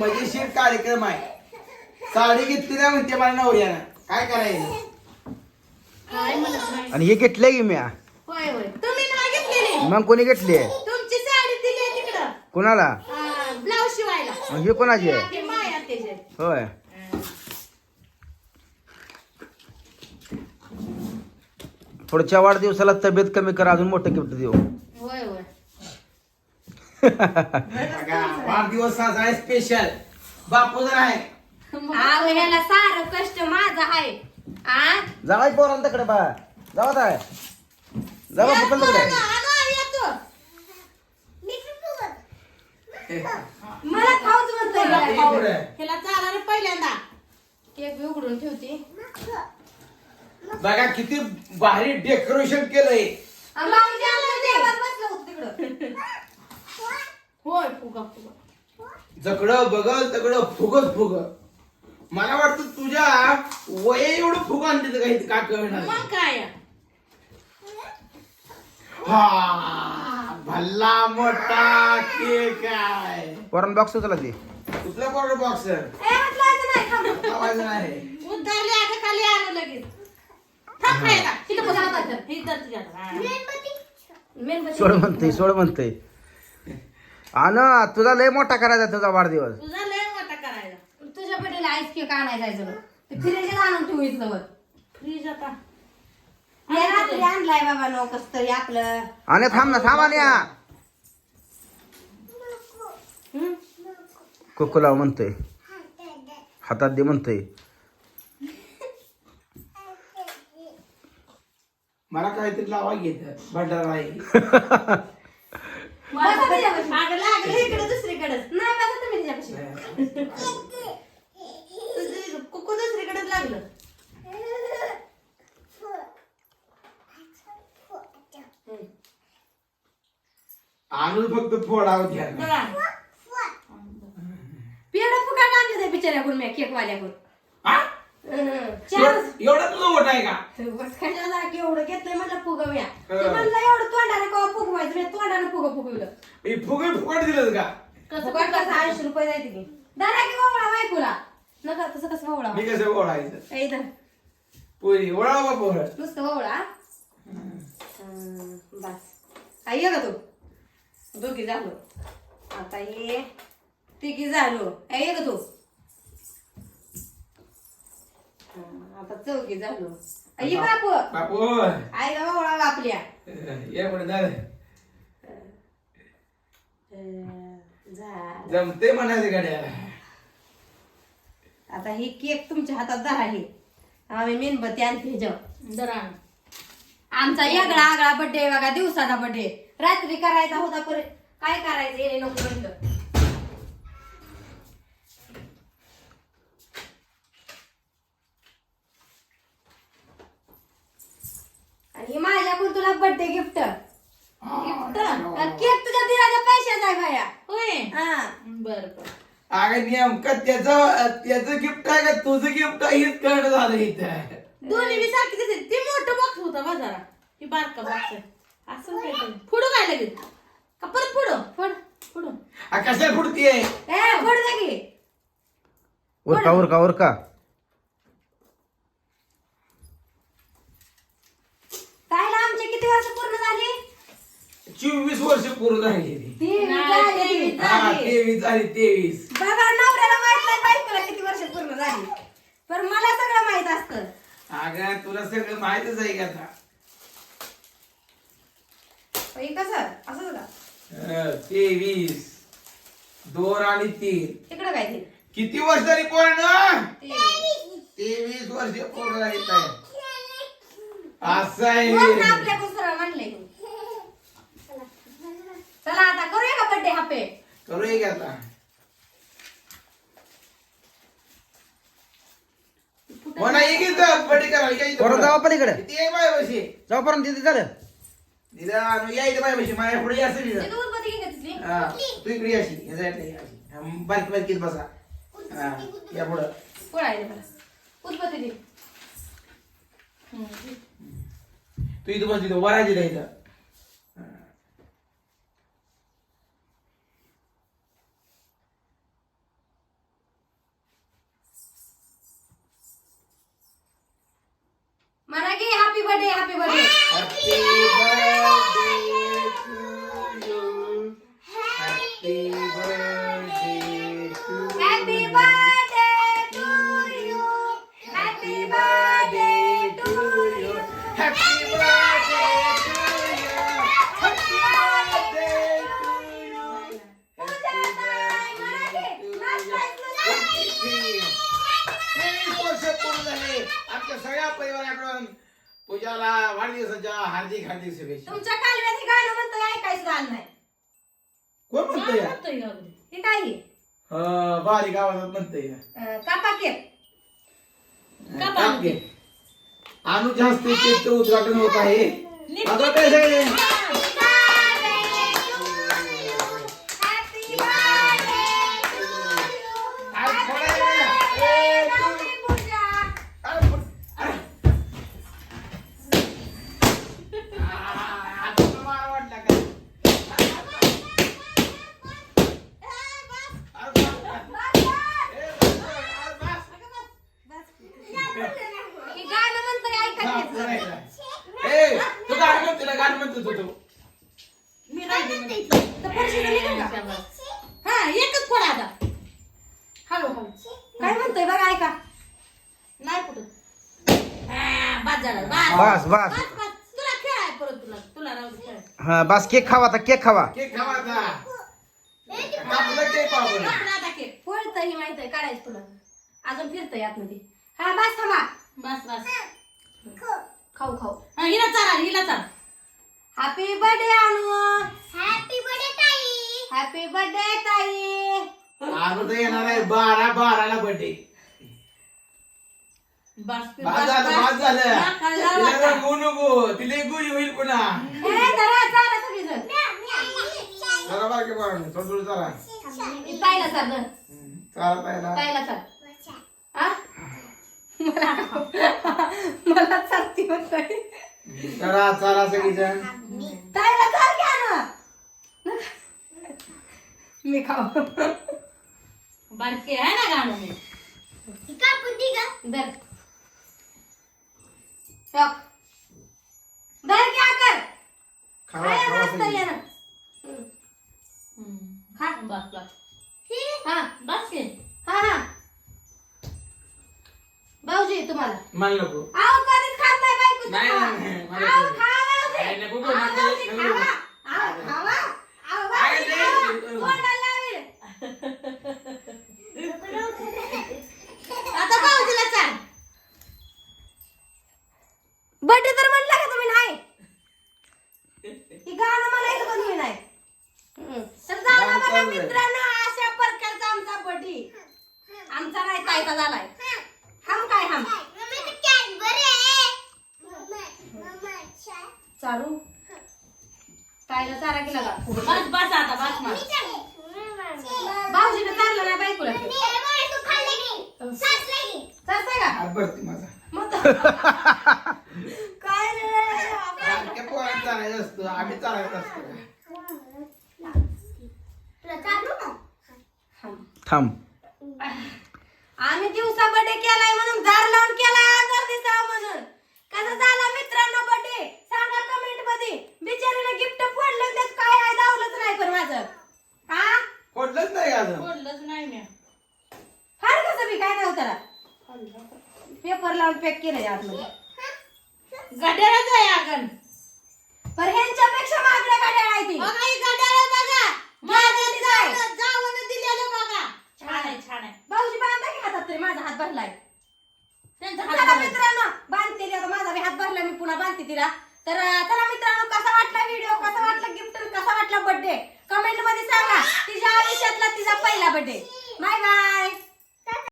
मजेशीर कार्यक्रम आहे. साडी घेतली ना म्हणते मला नवऱ्यानं. काय करायचं? काय म्हणत नाही. आणि हे घेतलंय की मी होय होय. तुम्ही नाही घेतलेली. मग कोणी घेतली? तुमची साडी दिली आहे तिकडं. कोणाला? ब्लाऊज शिवायला. मग हे कोणाची? आहे हे माया त्याचे. होय. पुढच्या वाढदिवसाला तब्येत कमी कर अजून मोठं गिफ्ट देऊ. बघा, वाढदिवस साजरा आहे स्पेशल बापू जर आहे. अहो ह्याला सारं कष्ट माझं आहे. आ? जावाय पोरांकडे बा जावा काय जावा येतो. मला खाऊच म्हणतोय मला खाऊ. ह्याला चाला रे पहिल्यांदा. केक बी उघडून ठेवते. बघा किती भारी डेकोरेशन केलंय. आणि भाऊजी आमच्या देवात बसलं होतं तिकडं. होय फुगा फुगा जकडं बघल तकडं फुगत फुग मला वाटतं तुझ्या वय एवढं फुग आणते काही का कळणार मग काय हा भल्ला मोठा केक आहे पोरांना बॉक्स उचला ते कुठला बॉर्डर बॉक्स ए, हातलायचं नाही थांब. आवाज नाही उद्धारले अगं खाली आलं लगेच थांब खायला. इथं बस हातात धर. हे धर तुझ्या हातात. हा. मेणबत्ती. सोड म्हणतय सोड म्हणतय आना तुझा लय मोठा करायचा तुझा वाढदिवस. तुझा लय मोठा करायला तुझ्या बड्डेला आईस केक. ते फ्रीज आणून ठेवू इथलं फ्रीज आता. हे रात्री आणलाय बाबा नो कस तरी आपलं. आणि थांब ना थांब आणि हं? कुकुलाव म्हणतोय. हातात दे म्हणतोय. मला काहीतरी लावा घेत भंडारा आहे बसा त्याच्यापाशी. अगं लागलं इकडे दुसरीकडेच नाही बसा तुम्ही त्याच्यापाशी दुसरी- कुकू दुसरीकडेच लागलं. आणून फक्त फोडावं घ्या पेढा फुका आणले बिचाऱ्याकडून मी केक वाल्याकडून हा? चार एवढा तुझं मोठा आहे का? बस कशाला की एवढं घेतलंय म्हटलं फुगवूया. ते. म्हणलं एवढं तोंडाने कवा फुगवायचं? मी तोंडाने फुग फुगवलं. फुगे फुकट दिलं का? फुकट कसं? ऐंशी रुपये जायचे की. दादा की वळा बायकोला. नका तसं कसं वळा मी कसं ओढायचं इथं. पुरी ओळावा पोहळ नुसतं वळा हं, बस. आई ये का तू? दोघी झालो. आता ये. तिघी झालो. आई ये का तू? हं, आता चौघी झालो. आई बापू. बापू. आई का वळा आपल्या ये पुढे झालं झालं जमते म्हणायचं गाड्या. आता ही केक तुमच्या हातात धरा हे. आम्ही मेणबत्ती आणते ह्याच्यावर. आमचा वेगळा आगळा बर्थडे बघा दिवसाचा बर्थडे रात्री करायचा होता पर काय करायचं येणे नको म्हणलं. आणि हे माझ्याकडून तुला बर्थडे गिफ्ट गिफ्ट केक तुझ्या दिराच्या पैशाचा आहे बाया. होय हा. बर बर. अगं नेमकं त्याचं त्याचं गिफ्ट आहे का? तुझं गिफ्ट आहे हेच कळणं झालं इथं. दोन्ही बी सारखी दिसते. ते मोठं बॉक्स होता बाजारा ही बारका बॉक्स आहे. असं काय तरी. पुढं काय लगेच? का परत पुढं फोड. पुढं आ, कशा फुडतीये? ए फोड जा की. उरका उरका उरका ताईला आमचे किती वर्ष पूर्ण झाली? चोवीस वर्ष पूर्ण झाली. नाही, झाली. तेवीस हा तेवीस झाली तेवीस. बघा नवऱ्याला माहीत नाही बायकोला किती वर्ष पूर्ण झाली. पण मला सगळं माहीत असतं. अगं तुला सगळं माहितच आहे का आता? हे कसं असं का अं, तेवीस. दोन आणि तीन. तिकडं काय ते? किती वर्ष झाली पूर्ण तेवीस. तेवीस वर्ष पूर्ण झाली ताई. असं आहे. आपल्याकडून सरळ म्हणलंय चला आता करूया का बर्थडे हापे करूया की आता? म्हणा ये की इथं बर्थडे करायला या इथं पोरं जावा पलीकडे. किती आहे माझ्यापाशी जाऊ पर्यंत तिथे झालं दिला या इथं माझ्यापाशी माझ्या पुढे असं दिलं तिथं हा तू इकडे साईडला ये अशी. हा, बारकी बारकीत बसा. हा या पुढं. तू? इथं बस इथं वरायची नाही इथं आमच्या सगळ्या परिवाराकडून पूजाला वाढदिवसाच्या हार्दिक हार्दिक शुभेच्छा. तुमच्या कालव्यात हे गाणं म्हणतं ऐकायचं झालं नाही. कोण काय म्हणतोय म्हणतोय अगदी? हे काय हे? अं, बारीक आवाजात म्हणतोय. अं, कापा केक का बारीक? हस्ते केकचं उद्घाटन होत आहे. नीट- आता काय सगळे हॅपी बर्थडे आज फोडायला. ए, तू- पूजा अरे, फुट- अरे. आ, आता तुला मारा वाटला का? अरे, बस. ए, बस, बस. अरे, बस. हे गाणं म्हणतं हा, ऐकायचं फोडायला. ए, तू गाणं म्हणतो ना, गाणं म्हणतो तू तू. मी राहिली म्हणते. तर फरशीचं निघेल का? हा एकच फोड आता हळू हळू म्हणतोय बघा ऐका. नाही फुटत हा, बस झालं बस. बस बस. बस बस. तुला खेळाय परत तुला. तुला राहू दे खेळ. हा बस केक खावा आता केक खावा. केक खावा आता. केक पळतं ही माहीत आहे काढायचं तुला. अजून फिरतंय आतमध्ये. हा बस थांबा. बस बस. खाऊ खाऊ. हा, हिला चारा हिला चारा. Happy birthday Anu. Happy birthday ताई. हॅपी बर्थडे ताई. अनु तर येणार आहे. बारा बाराला बर्थडे बस बाद झालं बाद झालं. तिला. रंगवू नको तिला एक गुळी होईल पुन्हा. ए, जरा बारके पाहून थोडं चला. चाला पाहिला हा? मला मला चालती म्हणतोय चला चला सगळीजण. ताईला चाल घ्या ना. मी खाऊ. बारके आहे ना गाणं मी धर टक. धर क्या कर खावा काय खावा असतं सगळी. यानं? खा बस बस हा बस के हा हा भाऊजी तुम्हाला मला नको आव कधीच खात नाही बायको नाही, तुम्हाला. नाही, नाही, मला आव नको. खावा भाऊजी. नाही, नको, नको, आव नको, भाऊजी, नको. खावा. आव खावा. आव काय भाऊजी, नाही. खावा. तोंडाला लावेल. आता भाऊजीला चाल बर्थडे तर म्हणला का तुम्ही नाही? ही गाणं म्हणायचं पण मी नाही हम्म. तर झाला बघा चालू आहे. मित्रांनो अशा प्रकारचा आमचा बर्थडे आमचा नाही ताईचा झालाय. हम काय हम? चारू ताईला चारा केला का? बस बस आता बस बस. भाऊजीने चारलं नाही बायकोला. का? हात भरते माझा. मग तर- चालायचं असतं आम्ही चालायचं असतं. थांब. आम्ही दिवसा बर्थडे केलाय म्हणून दार लावून केलाय आजार दिसा म्हणून. कसा झाला मित्रांनो बर्थडे सांगा कमेंटमध्ये. बिचारीने गिफ्ट फोडलं त्यात काय आहे दावलंच नाही पण माझं. हा? फोडलंच नाही अजून? बोललंच नाही मी फार कसं बी काय नव्हतं त्याला पेपर लावून पॅक केलंय आतमध्ये. गड्यालाच आहे अगं पण ह्यांच्यापेक्षा मागण्या गाड्या आहे ती बघा ही बघा. माझं. माझं जावं? दिलेलं बघा. छान आहे छान आहे. भाऊजी बांधा की हातात तरी माझा हात भरलाय. त्यांचा चला हात बघा. मित्रांनो बांधते ती माझा बी हात भरला मी पुन्हा बांधते तिला. तर अं, चला मित्रांनो कसा वाटला व्हिडिओ कसा वाटला गिफ्ट कसा वाटला बर्थडे कमेंटमध्ये सांगा. तिच्या आयुष्यातला तिचा पहिला बर्थडे बाय बाय